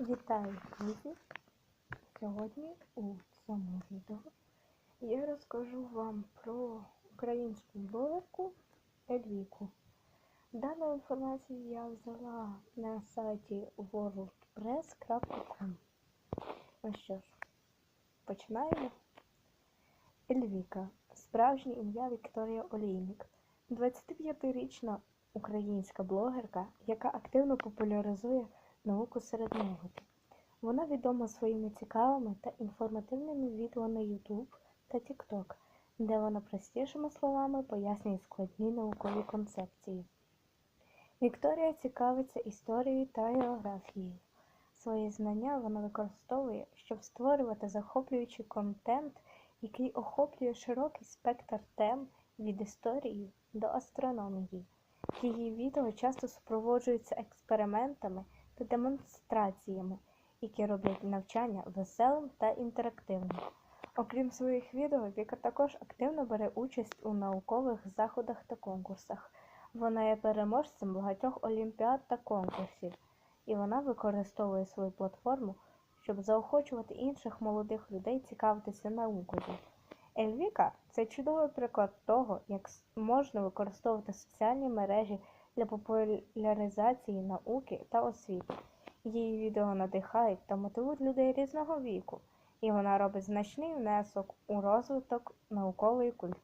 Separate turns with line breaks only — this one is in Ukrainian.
Вітаю, друзі! Сьогодні у цьому відео я розкажу вам про українську блогерку Ельвіку. Дану інформацію я взяла на сайті worldpress.com. Ну що ж, починаємо. Ельвіка. Справжнє ім'я Вікторія Олійник. 25-річна українська блогерка, яка активно популяризує науку серед молоді. Вона відома своїми цікавими та інформативними відео на YouTube та TikTok, де вона простішими словами пояснює складні наукові концепції. Вікторія цікавиться історією та географією. Свої знання вона використовує, щоб створювати захоплюючий контент, який охоплює широкий спектр тем від історії до астрономії. Її відео часто супроводжуються експериментами та демонстраціями, які роблять навчання веселим та інтерактивним. Окрім своїх відео, Віка також активно бере участь у наукових заходах та конкурсах. Вона є переможцем багатьох олімпіад та конкурсів, і вона використовує свою платформу, щоб заохочувати інших молодих людей цікавитися наукою. Ельвіка це чудовий приклад того, як можна використовувати соціальні мережі для популяризації науки та освіти. Її відео надихають та мотивують людей різного віку, і вона робить значний внесок у розвиток наукової культури.